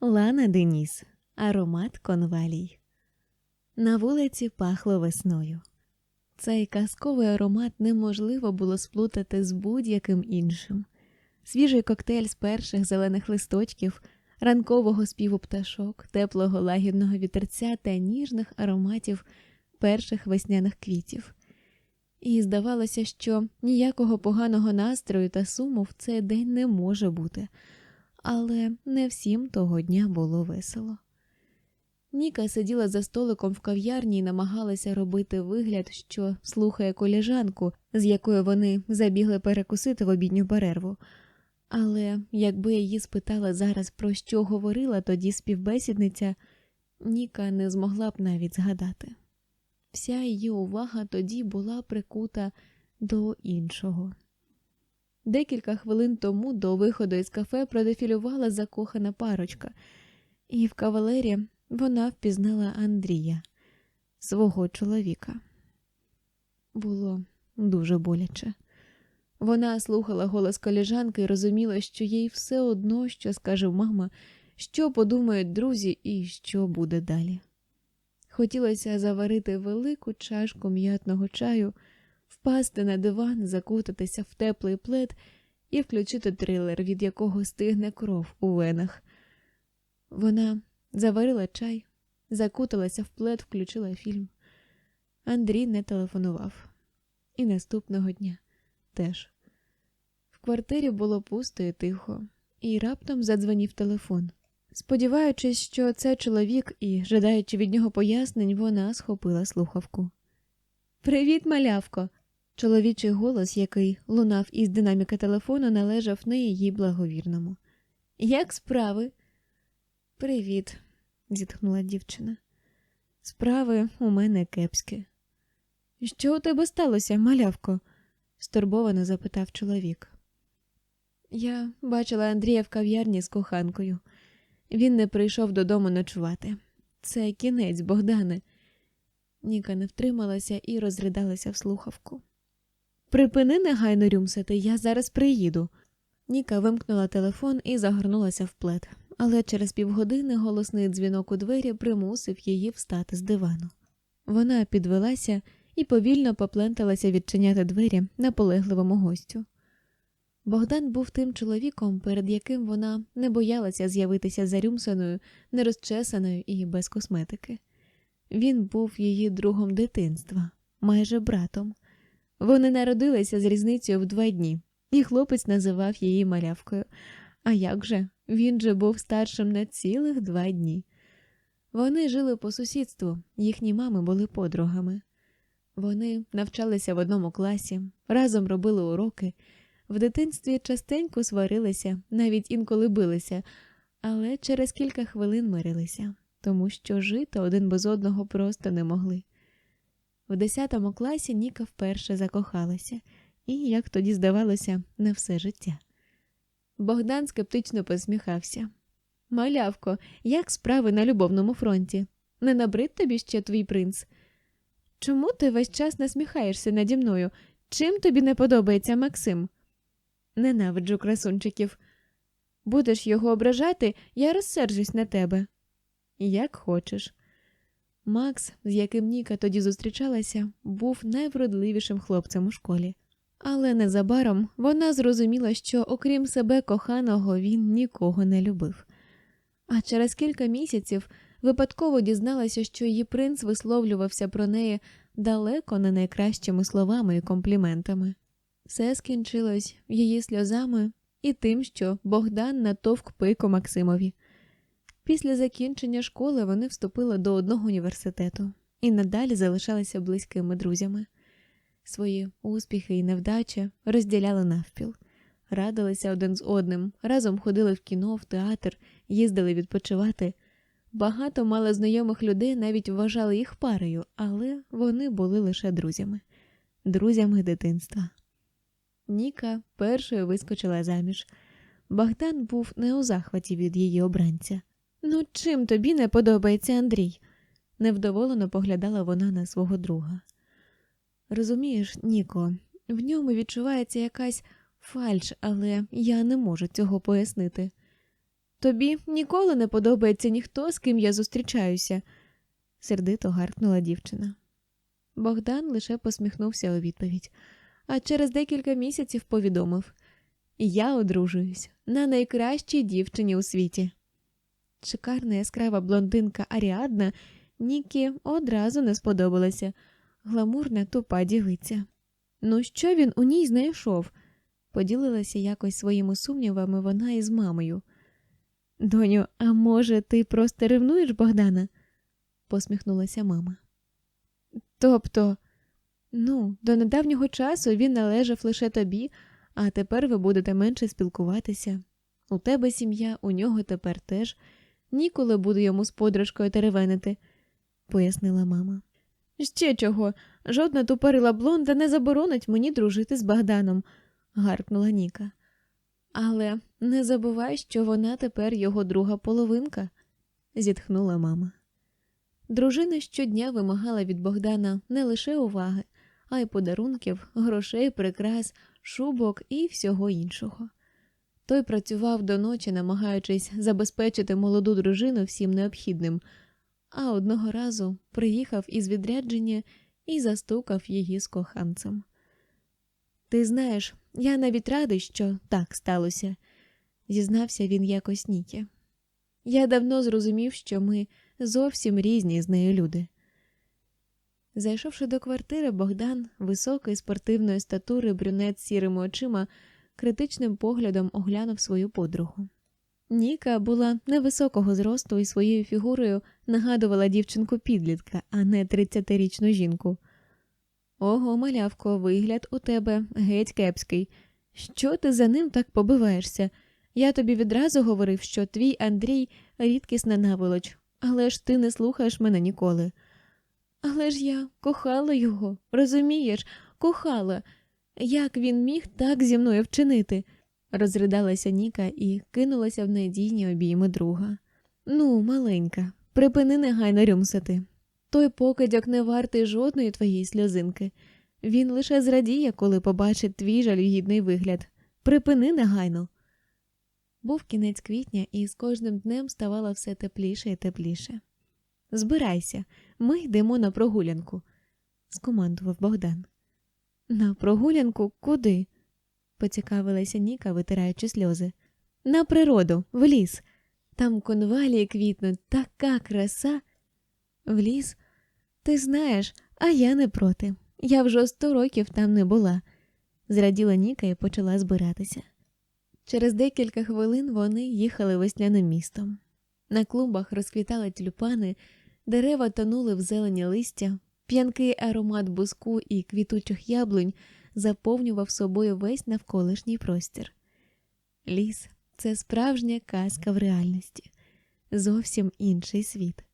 Лана Деніс, аромат конвалій. На вулиці пахло весною. Цей казковий аромат неможливо було сплутати з будь-яким іншим. Свіжий коктейль з перших зелених листочків, ранкового співу пташок, теплого лагідного вітерця та ніжних ароматів перших весняних квітів. І здавалося, що ніякого поганого настрою та суму в цей день не може бути, але не всім того дня було весело. Ніка сиділа за столиком в кав'ярні і намагалася робити вигляд, що слухає коліжанку, з якою вони забігли перекусити в обідню перерву. Але якби її спитала зараз, про що говорила тоді співбесідниця, Ніка не змогла б навіть згадати. Вся її увага тоді була прикута до іншого. Декілька хвилин тому до виходу із кафе продефілювала закохана парочка, і в кавалері вона впізнала Андрія, свого чоловіка. Було дуже боляче. Вона слухала голос коліжанки і розуміла, що їй все одно, що скаже мама, що подумають друзі і що буде далі. Хотілося заварити велику чашку м'ятного чаю, впасти на диван, закутатися в теплий плед і включити трилер, від якого стигне кров у венах. Вона заварила чай, закуталася в плед, включила фільм. Андрій не телефонував. І наступного дня теж. В квартирі було пусто і тихо, і раптом задзвонів телефон. Сподіваючись, що це чоловік, і жадаючи від нього пояснень, вона схопила слухавку. Привіт, малявко! Чоловічий голос, який лунав із динаміки телефону, належав не її благовірному. Як справи? Привіт, зітхнула дівчина. Справи у мене кепські. Що у тебе сталося, малявко? стурбовано запитав чоловік. Я бачила Андрія в кав'ярні з коханкою. Він не прийшов додому ночувати. Це кінець, Богдане. Ніка не втрималася і розридалася в слухавку. Припини негайно рюмсати, я зараз приїду. Ніка вимкнула телефон і загорнулася в плед, але через півгодини голосний дзвінок у двері примусив її встати з дивану. Вона підвелася і повільно попленталася відчиняти двері наполегливому гостю. Богдан був тим чоловіком, перед яким вона не боялася з'явитися зарюмсаною, нерозчесаною і без косметики. Він був її другом дитинства, майже братом. Вони народилися з різницею в два дні, і хлопець називав її малявкою. А як же? Він же був старшим на цілих два дні. Вони жили по сусідству, їхні мами були подругами. Вони навчалися в одному класі, разом робили уроки. В дитинстві частенько сварилися, навіть інколи билися, але через кілька хвилин мирилися, тому що жити один без одного просто не могли. В десятому класі Ніка вперше закохалася, і, як тоді здавалося, на все життя. Богдан скептично посміхався. Малявко, як справи на любовному фронті? Не набрид тобі ще твій принц? Чому ти весь час насміхаєшся наді мною? Чим тобі не подобається Максим? Ненавиджу красунчиків. Будеш його ображати, я розсержусь на тебе. Як хочеш. Макс, з яким Ніка тоді зустрічалася, був найвродливішим хлопцем у школі. Але незабаром вона зрозуміла, що, окрім себе коханого, він нікого не любив. А через кілька місяців випадково дізналася, що її принц висловлювався про неї далеко не найкращими словами і компліментами. Все скінчилось її сльозами і тим, що Богдан натовк пику Максимові. Після закінчення школи вони вступили до одного університету і надалі залишалися близькими друзями. Свої успіхи і невдачі розділяли навпіл, радилися один з одним, разом ходили в кіно, в театр, їздили відпочивати. Багато мало знайомих людей навіть вважали їх парою, але вони були лише друзями, друзями дитинства. Ніка першою вискочила заміж. Богдан був не у захваті від її обранця. Ну, чим тобі не подобається Андрій? невдоволено поглядала вона на свого друга. Розумієш, Ніко, в ньому відчувається якась фальш, але я не можу цього пояснити. Тобі ніколи не подобається ніхто, з ким я зустрічаюся, сердито гаркнула дівчина. Богдан лише посміхнувся у відповідь, а через декілька місяців повідомив Я одружуюсь на найкращій дівчині у світі. Шикарна яскрава блондинка Аріадна Нікі одразу не сподобалася, гламурна тупа дівиця. Ну, що він у ній знайшов? поділилася якось своїми сумнівами вона із мамою. Доню, а може, ти просто ревнуєш Богдана? посміхнулася мама. Тобто, ну, до недавнього часу він належав лише тобі, а тепер ви будете менше спілкуватися. У тебе сім'я, у нього тепер теж. Ніколи буду йому з подружкою теревенити, пояснила мама. Ще чого, жодна тупорила блонда не заборонить мені дружити з Богданом, гаркнула Ніка. Але не забувай, що вона тепер його друга половинка, зітхнула мама. Дружина щодня вимагала від Богдана не лише уваги, а й подарунків, грошей, прикрас, шубок і всього іншого. Той працював до ночі, намагаючись забезпечити молоду дружину всім необхідним, а одного разу приїхав із відрядження і застукав її з коханцем. Ти знаєш, я навіть радий, що так сталося, зізнався він якось Нікі. Я давно зрозумів, що ми зовсім різні з нею люди. Зайшовши до квартири, Богдан, високий спортивної статури брюнет з сірими очима, критичним поглядом оглянув свою подругу. Ніка була невисокого зросту і своєю фігурою нагадувала дівчинку підлітка, а не тридцятирічну жінку. Ого, малявко, вигляд у тебе геть кепський. Що ти за ним так побиваєшся? Я тобі відразу говорив, що твій Андрій рідкісна наволоч, але ж ти не слухаєш мене ніколи. Але ж я кохала його, розумієш, кохала. Як він міг так зі мною вчинити? розридалася Ніка і кинулася в надійні обійми друга. Ну, маленька, припини негайно рюмсати. Той покидьок не вартий жодної твоєї сльозинки. Він лише зрадіє, коли побачить твій жалюгідний вигляд. Припини негайно. Був кінець квітня, і з кожним днем ставало все тепліше і тепліше. Збирайся, ми йдемо на прогулянку, скомандував Богдан. На прогулянку куди? поцікавилася Ніка, витираючи сльози. На природу, в ліс. Там конвалії квітнуть, така краса. В ліс? Ти знаєш, а я не проти. Я вже сто років там не була, зраділа Ніка і почала збиратися. Через декілька хвилин вони їхали весняним містом. На клумбах розквітали тюльпани, дерева тонули в зелені листя, п'янкий аромат буску і квітучих яблунь заповнював собою весь навколишній простір. Ліс це справжня казка в реальності, зовсім інший світ.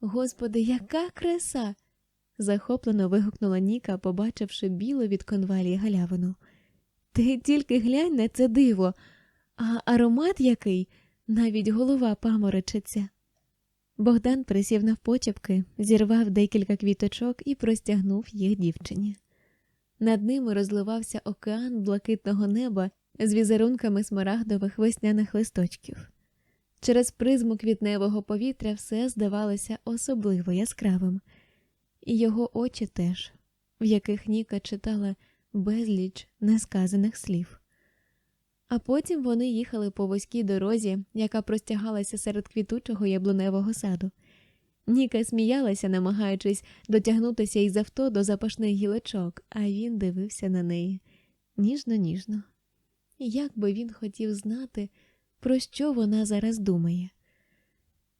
Господи, яка краса! захоплено вигукнула Ніка, побачивши білу від конвалії галявину. Ти тільки глянь на це диво, а аромат який, навіть голова паморочиться. Богдан присів навпочепки, зірвав декілька квіточок і простягнув їх дівчині. Над ними розливався океан блакитного неба з візерунками смарагдових весняних листочків. Через призму квітневого повітря все здавалося особливо яскравим, і його очі теж, в яких Ніка читала безліч несказаних слів. А потім вони їхали по вузькій дорозі, яка простягалася серед квітучого яблуневого саду. Ніка сміялася, намагаючись дотягнутися із авто до запашних гілочок, а він дивився на неї ніжно ніжно. Як би він хотів знати, про що вона зараз думає?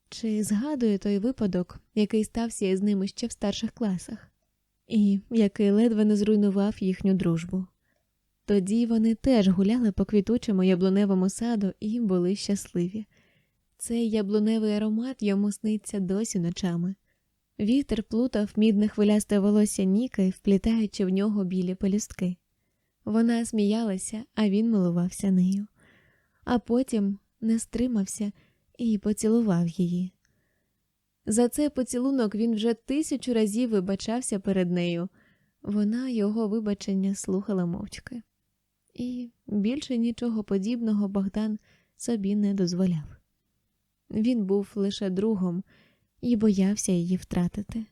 Чи згадує той випадок, який стався із ними ще в старших класах, і який ледве не зруйнував їхню дружбу? Тоді вони теж гуляли по квітучому яблуневому саду і були щасливі. Цей яблуневий аромат йому сниться досі ночами. Вітер плутав мідне хвилясте волосся Ніки, вплітаючи в нього білі пелюстки. Вона сміялася, а він милувався нею, а потім не стримався і поцілував її. За цей поцілунок він вже тисячу разів вибачався перед нею. Вона його вибачення слухала мовчки. І більше нічого подібного Богдан собі не дозволяв. Він був лише другом і боявся її втратити.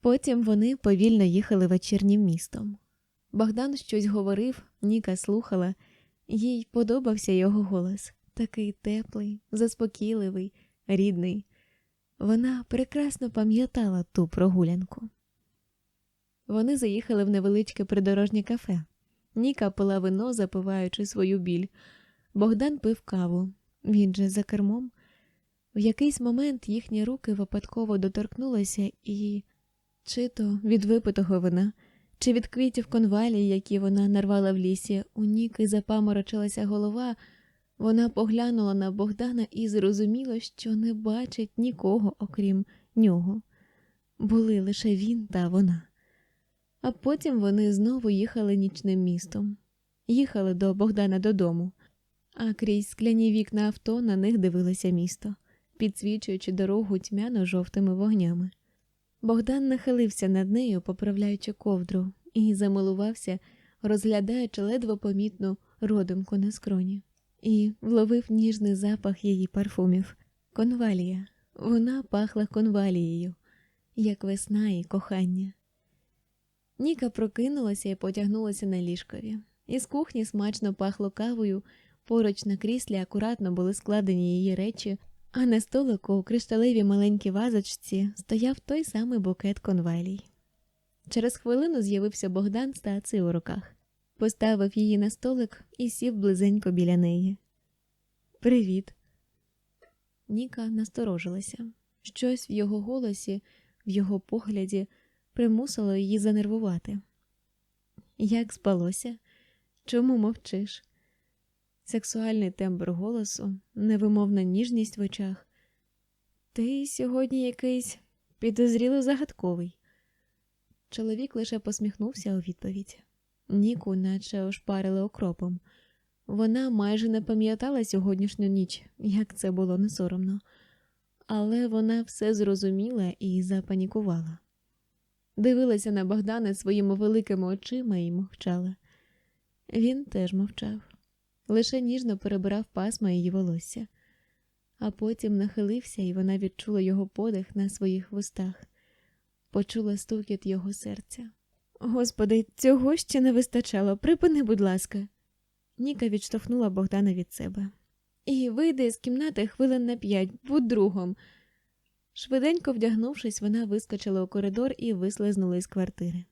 Потім вони повільно їхали вечірнім містом. Богдан щось говорив, Ніка слухала, їй подобався його голос такий теплий, заспокійливий, рідний. Вона прекрасно пам'ятала ту прогулянку. Вони заїхали в невеличке придорожнє кафе. Ніка пила вино, запиваючи свою біль. Богдан пив каву. Він же за кермом. В якийсь момент їхні руки випадково доторкнулися і, чи то від випитого вина, чи від квітів конвалії, які вона нарвала в лісі, у Ніки запаморочилася голова, вона поглянула на Богдана і зрозуміла, що не бачить нікого, окрім нього. Були лише він та вона. А потім вони знову їхали нічним містом, їхали до Богдана додому, а крізь скляні вікна авто на них дивилося місто, підсвічуючи дорогу тьмяно жовтими вогнями. Богдан нахилився над нею, поправляючи ковдру, і замилувався, розглядаючи ледве помітну родимку на скроні, і вловив ніжний запах її парфумів. Конвалія. Вона пахла конвалією, як весна і кохання. Ніка прокинулася і потягнулася на ліжкові. Із кухні смачно пахло кавою, поруч на кріслі акуратно були складені її речі, а на столику у кришталевій маленькій вазочці стояв той самий букет конвалій. Через хвилину з'явився Богдан з у руках, поставив її на столик і сів близенько біля неї. Привіт. Ніка насторожилася. Щось в його голосі, в його погляді примусило її занервувати. Як спалося? Чому мовчиш? Сексуальний тембр голосу, невимовна ніжність в очах. Ти сьогодні якийсь підозріло загадковий. Чоловік лише посміхнувся у відповідь. Ніку, наче ошпарили окропом. Вона майже не пам'ятала сьогоднішню ніч, як це було несоромно, але вона все зрозуміла і запанікувала. Дивилася на Богдана своїми великими очима і мовчала. Він теж мовчав, лише ніжно перебирав пасма її волосся, а потім нахилився, і вона відчула його подих на своїх вустах, почула стукіт його серця. Господи, цього ще не вистачало. Припини, будь ласка. Ніка відштовхнула Богдана від себе. І вийди з кімнати хвилин на п'ять, будь другом. Швиденько вдягнувшись, вона вискочила у коридор і вислизнула із квартири.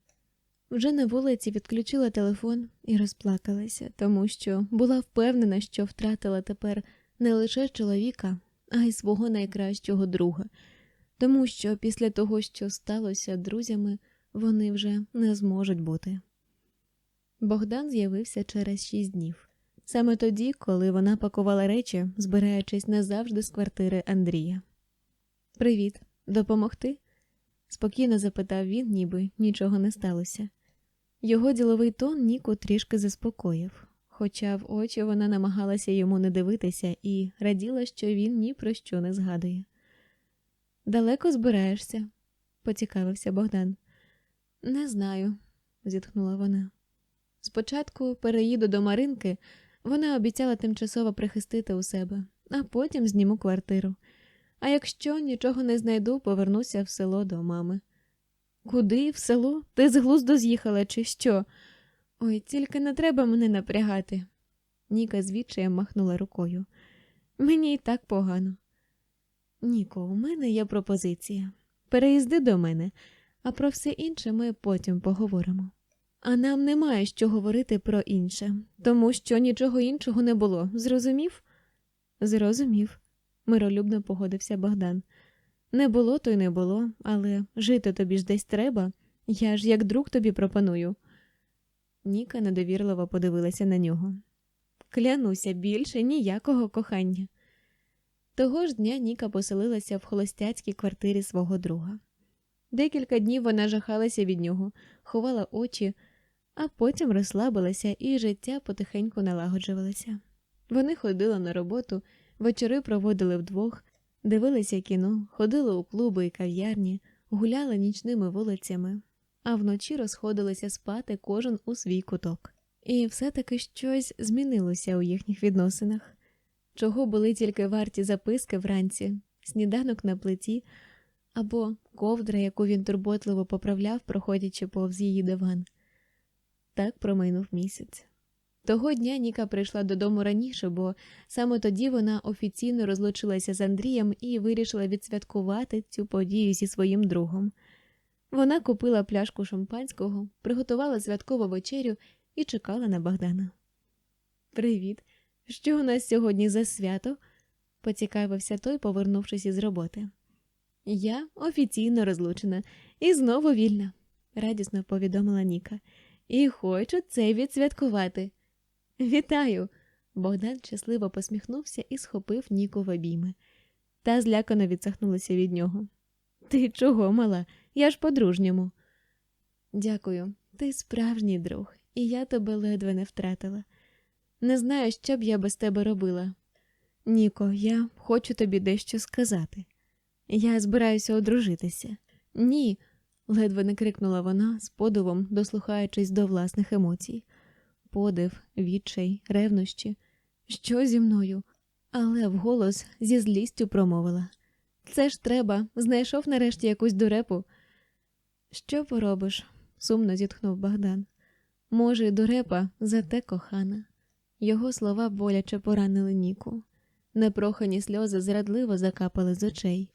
Вже на вулиці відключила телефон і розплакалася, тому що була впевнена, що втратила тепер не лише чоловіка, а й свого найкращого друга, тому що після того, що сталося друзями, вони вже не зможуть бути. Богдан з'явився через шість днів, саме тоді, коли вона пакувала речі, збираючись назавжди з квартири Андрія. Привіт, допомогти? спокійно запитав він, ніби нічого не сталося. Його діловий тон Ніку трішки заспокоїв, хоча в очі вона намагалася йому не дивитися і раділа, що він ні про що не згадує. Далеко збираєшся? поцікавився Богдан. Не знаю, зітхнула вона. Спочатку переїду до Маринки, вона обіцяла тимчасово прихистити у себе, а потім зніму квартиру. А якщо нічого не знайду, повернуся в село до мами. Куди в село? Ти з глузду з'їхала, чи що? Ой, тільки не треба мене напрягати. Ніка звідчаєм махнула рукою. Мені й так погано. Ніко, у мене є пропозиція. Переїзди до мене, а про все інше ми потім поговоримо. А нам немає що говорити про інше, тому що нічого іншого не було. Зрозумів? Зрозумів, миролюбно погодився Богдан. Не було, то й не було, але жити тобі ж десь треба. Я ж як друг тобі пропоную. Ніка недовірливо подивилася на нього. Клянуся більше ніякого кохання. Того ж дня Ніка поселилася в холостяцькій квартирі свого друга. Декілька днів вона жахалася від нього, ховала очі, а потім розслабилася і життя потихеньку налагоджувалося. Вони ходили на роботу, вечори проводили вдвох, дивилися кіно, ходили у клуби і кав'ярні, гуляли нічними вулицями, а вночі розходилися спати кожен у свій куток. І все таки щось змінилося у їхніх відносинах. чого були тільки варті записки вранці, сніданок на плиті або ковдра, яку він турботливо поправляв, проходячи повз її диван. Так проминув місяць. Того дня Ніка прийшла додому раніше, бо саме тоді вона офіційно розлучилася з Андрієм і вирішила відсвяткувати цю подію зі своїм другом. Вона купила пляшку шампанського, приготувала святкову вечерю і чекала на Богдана. Привіт, що у нас сьогодні за свято? поцікавився той, повернувшись із роботи. Я офіційно розлучена і знову вільна, радісно повідомила Ніка. І хочу це відсвяткувати. Вітаю! Богдан щасливо посміхнувся і схопив Ніку в обійми. Та злякано відсахнулася від нього. Ти чого, мала? Я ж по-дружньому. Дякую, ти справжній друг, і я тебе ледве не втратила. Не знаю, що б я без тебе робила. Ніко, я хочу тобі дещо сказати. Я збираюся одружитися. Ні, ледве не крикнула вона з подивом, дослухаючись до власних емоцій. Подив, відчай, ревнощі. Що зі мною? Але вголос зі злістю промовила. Це ж треба, знайшов нарешті якусь дурепу. Що поробиш? сумно зітхнув Богдан. Може, дурепа, зате кохана. Його слова боляче поранили Ніку. Непрохані сльози зрадливо закапали з очей.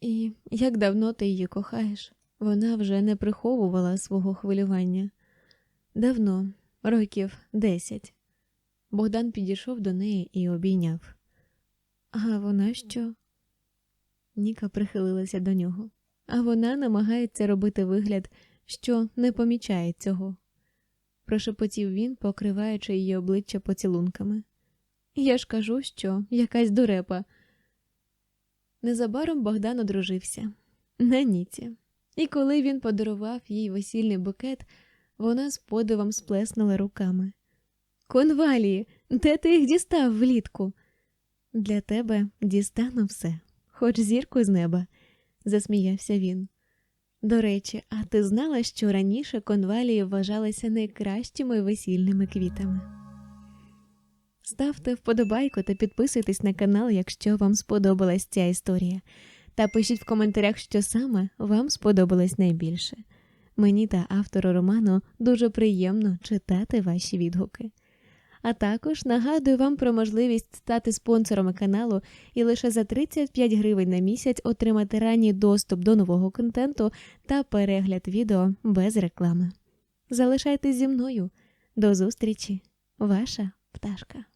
І як давно ти її кохаєш? Вона вже не приховувала свого хвилювання. Давно, років десять. Богдан підійшов до неї і обійняв. А вона що? Ніка прихилилася до нього, а вона намагається робити вигляд, що не помічає цього. Прошепотів він, покриваючи її обличчя поцілунками. Я ж кажу, що якась дурепа. Незабаром Богдан одружився на Ніці, і коли він подарував їй весільний букет, вона з подивом сплеснула руками. Конвалії, де ти їх дістав влітку? Для тебе дістану все, хоч зірку з неба, засміявся він. До речі, а ти знала, що раніше конвалії вважалися найкращими весільними квітами? Ставте вподобайку та підписуйтесь на канал, якщо вам сподобалась ця історія. Та пишіть в коментарях, що саме вам сподобалось найбільше. Мені та автору роману дуже приємно читати ваші відгуки. А також нагадую вам про можливість стати спонсорами каналу і лише за 35 гривень на місяць отримати ранній доступ до нового контенту та перегляд відео без реклами. Залишайтесь зі мною. До зустрічі, ваша пташка.